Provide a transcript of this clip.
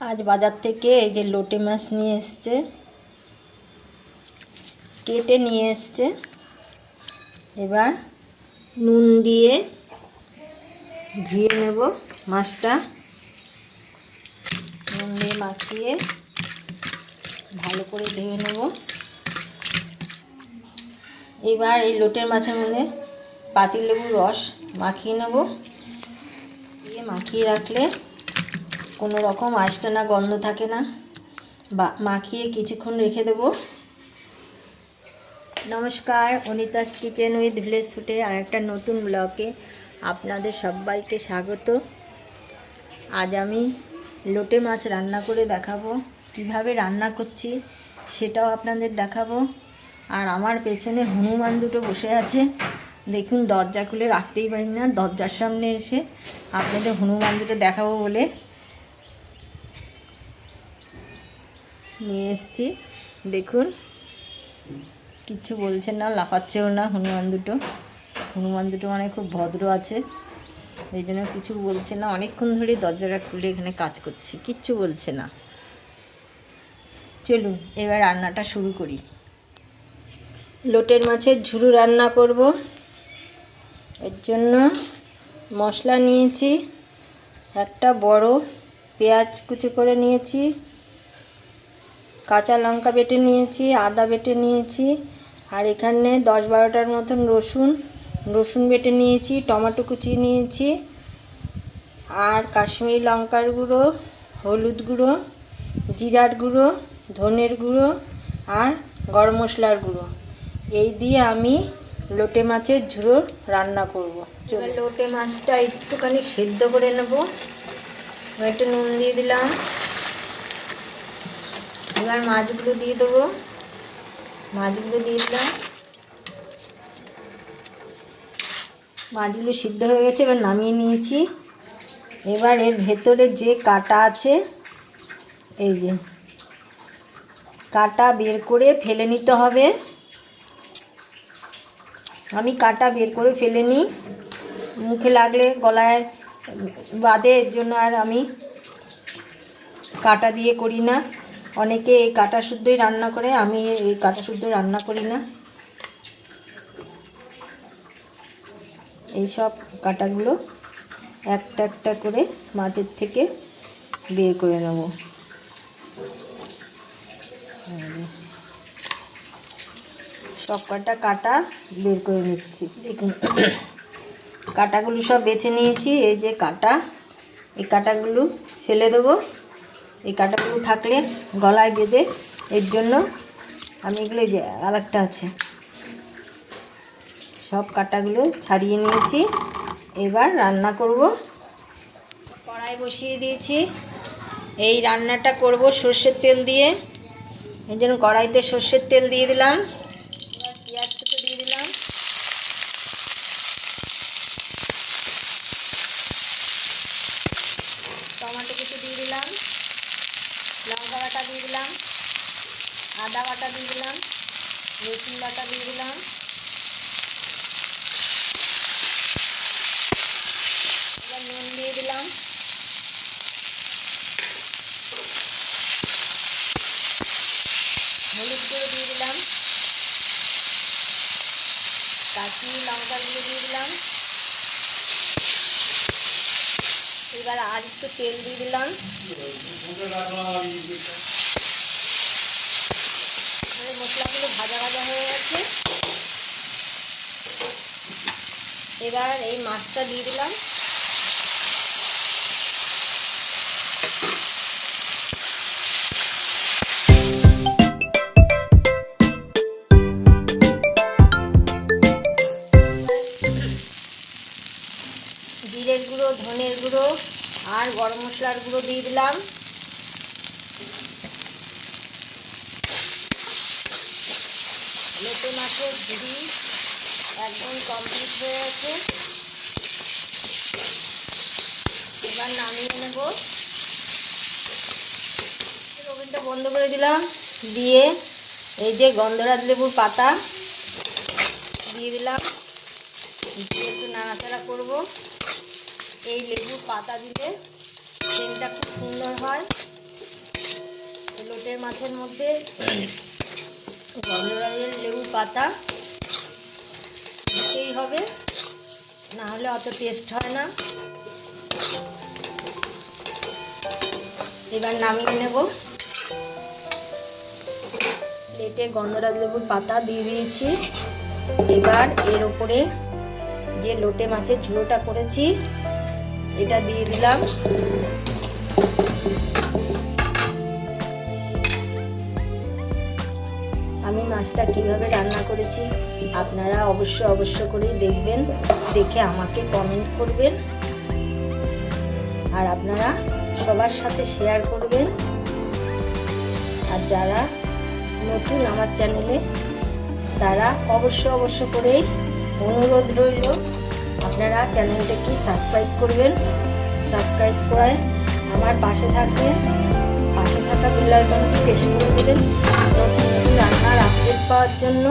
আজ বাজার থেকে এই যে লোটে মাছ নিয়ে এসছে। কেটে নিয়ে এসছে। এবার নুন দিয়ে ধুয়ে নেব মাছটা। নুন দিয়ে মাখিয়ে ভালো করে ধুয়ে নেব। এবার এই লোটের মাছের মধ্যে পাতিলেবুর রস মাখিয়ে নেব। দিয়ে মাখিয়ে রাখলে কোনো রকম আঁশটানা গন্ধ থাকে না। বা মাখিয়ে কিছুক্ষণ রেখে দেব। নমস্কার, অনিতাস কিচেন উইথ ভিলেজ ফুটে আর একটা নতুন ব্লগে আপনাদের সবাইকে স্বাগত। আজ আমি লোটে মাছ রান্না করে দেখাবো। কীভাবে রান্না করছি সেটাও আপনাদের দেখাবো। আর আমার পেছনে হনুমান দুটো বসে আছে। দেখুন, দরজা খুলে রাখতেই পারি না। দরজার সামনে এসে আপনাদের হনুমান দুটো দেখাবো বলে নিয়ে এসছি। দেখুন, কিচ্ছু বলছে না, লাফাচ্ছেও না হনুমান দুটো। হনুমান দুটো মানে খুব ভদ্র আছে, এই জন্য কিছু বলছে না। অনেকক্ষণ ধরে দরজাটা খুলে এখানে কাজ করছি, কিচ্ছু বলছে না। চলুন, এবার রান্নাটা শুরু করি। লোটের মাছের ঝুরু রান্না করব। এর জন্য মশলা নিয়েছি, একটা বড় পেঁয়াজ কুচি করে নিয়েছি কাঁচা লঙ্কা বেটে নিয়েছি, আদা বেটে নিয়েছি, আর এখানে দশ বারোটার মতন রসুন রসুন বেটে নিয়েছি, টমেটো কুচি নিয়েছি, আর কাশ্মীরি লঙ্কার গুঁড়ো, হলুদ গুঁড়ো, জিরার গুঁড়ো, ধনের গুঁড়ো, আর গরম মশলার গুঁড়ো। এই দিয়ে আমি লোটে মাছের ঝুড়ো রান্না করব। লোটে মাছটা একটুখানি সেদ্ধ করে নেব। একটু নুন দিয়ে দিলাম। এবার মাছগুলো দিয়ে দেবো। মাছগুলো দিয়ে দিলাম। মাছগুলো সিদ্ধ হয়ে গেছে, এবার নামিয়ে নিয়েছি। এবার এর ভেতরে যে কাটা আছে, এই যে কাটা বের করে ফেলে নিতে হবে। আমি কাটা বের করে ফেলে নিই মুখে লাগলে গলায় বাদে এর জন্য আর আমি কাটা দিয়ে করি না। অনেকে এই কাটা শুদ্ধই রান্না করে আমি এই কাটা শুদ্ধ রান্না করি না। এই সব কাটাগুলো একটা একটা করে মাছের থেকে বের করে নেব। সব কটা কাটা বের করে নিচ্ছি। দেখুন। কাটাগুলো সব বেছে নিয়েছি এই যে কাটা এই কাটাগুলো ফেলে দেবো। এই কাঁটাগুলো থাকলে গলায় বেঁধে এর জন্য আমি এগুলো যে আরেকটা আছে। সব কাঁটাগুলো ছাড়িয়ে নিয়েছি। এবার রান্না করব। কড়াই বসিয়ে দিয়েছি। এই রান্নাটা করব সর্ষের তেল দিয়ে। এই জন্য কড়াইতে সর্ষের তেল দিয়ে দিলাম। পেঁয়াজ দিয়ে দিলাম। টমেটো কুচো দিয়ে দিলাম। লঙ্কা বাটা দিয়ে দিলাম, আদা বাটা দিয়ে দিলাম, রসুন বাটা দিয়ে দিলাম। এবার নুন দিয়ে দিলাম। হলুদ গুঁড়ো দিয়ে দিলাম। কাশ্মীরি লঙ্কাগুলো দিয়ে দিলাম। এবার আর একটু তেল দিয়ে দিলাম। মশলাগুলো ভাজা ভাজা হয়ে গেছে। এবার এই মাছটা দিয়ে দিলাম। জিরের গুঁড়ো, ধনের গুঁড়ো। আর গরম মশলার গুঁড়ো দিয়ে দিলাম। লোটে মাছের ঝুড়ি একদম কমপ্লিট হয়ে গেছে। এবার নামিয়ে নেব। ওভেনটা বন্ধ করে দিলাম। দিয়ে এই যে গন্ধরাজ লেবুর পাতা দিয়ে দিলাম। দিয়ে একটু নাড়াচাড়া করব। এই লেবুর পাতা দিলে সেন্টটা খুব সুন্দর হয়। লোটের মাছের মধ্যে গন্ধরাজের লেবু পাতা দিতেই হবে না হলে অত টেস্ট হয় না। এবার নামিয়ে নেব। প্লেটে গন্ধরাজ লেবুর পাতা দিয়ে দিয়েছি। এবার এর ওপরে যে লোটে মাছের ঝুড়োটা করেছি এটা দিয়ে দিলাম। আমি মাছটা কীভাবে রান্না করেছি আপনারা অবশ্য অবশ্য করেই দেখবেন, দেখে আমাকে কমেন্ট করবেন। আর আপনারা সবার সাথে শেয়ার করবেন। আর যারা নতুন আমার চ্যানেলে তারা অবশ্য অবশ্য করেই অনুরোধ রইল আপনারা চ্যানেলটাকে সাবস্ক্রাইব করবেন, সাবস্ক্রাইব করে আমার পাশে থাকবেন, পাশে থাকা বেল আইকনটি প্রেস করে দেবেন, নতুন নতুন রান্নার আপডেট পাওয়ার জন্য।